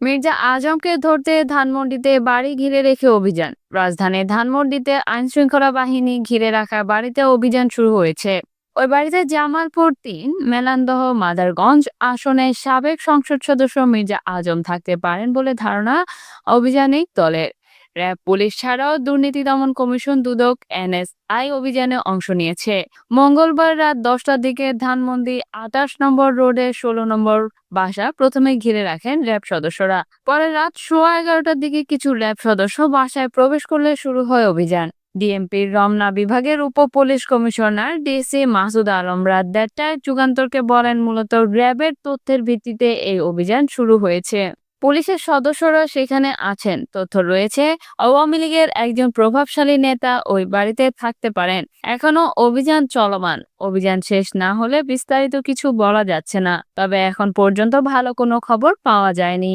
মির্জা আজমকে ধরতে ধানমন্ডিতে বাড়ি ঘিরে রেখে অভিযান। রাজধানী ধানমন্ডিতে আইন শৃঙ্খলা বাহিনী ঘিরে রাখা বাড়িতে অভিযান শুরু হয়েছে। ওই বাড়িতে জামালপুর তিন, মেলান্দহ, মাদারগঞ্জ আসনে সাবেক সংসদ সদস্য মির্জা আজম থাকতে পারেন বলে ধারণা অভিযানিক দলের। র্যাব পুলিশ ছাড়াও দুর্নীতি দমন কমিশন, দুদক, এনএসআই অভিযানে অংশ নিয়েছে। মঙ্গলবার রাত দশটার দিকে ধানমন্ডি আটাশ নম্বর রোডে ষোলো নম্বর বাসা প্রথমে ঘিরে রাখেন র্যাব সদস্যরা। পরে রাত সোয়া এগারোটার দিকে কিছু র্যাব সদস্য বাসায় প্রবেশ করলে শুরু হয় অভিযান। ডিএমপির রমনা বিভাগের উপ police commissioner DC Masud Alam রাত দেড়টায় যুগান্তরকে বলেন, মূলত র্যাবের তথ্যের ভিত্তিতে এই অভিযান শুরু হয়েছে। পুলিশের সদস্যরা সেখানে আছেন। তথ্য রয়েছে, আওয়ামী লীগের একজন প্রভাবশালী নেতা ওই বাড়িতে থাকতে পারেন। এখনও অভিযান চলমান। অভিযান শেষ না হলে বিস্তারিত কিছু বলা যাচ্ছে না। তবে এখন পর্যন্ত ভালো কোনো খবর পাওয়া যায়নি।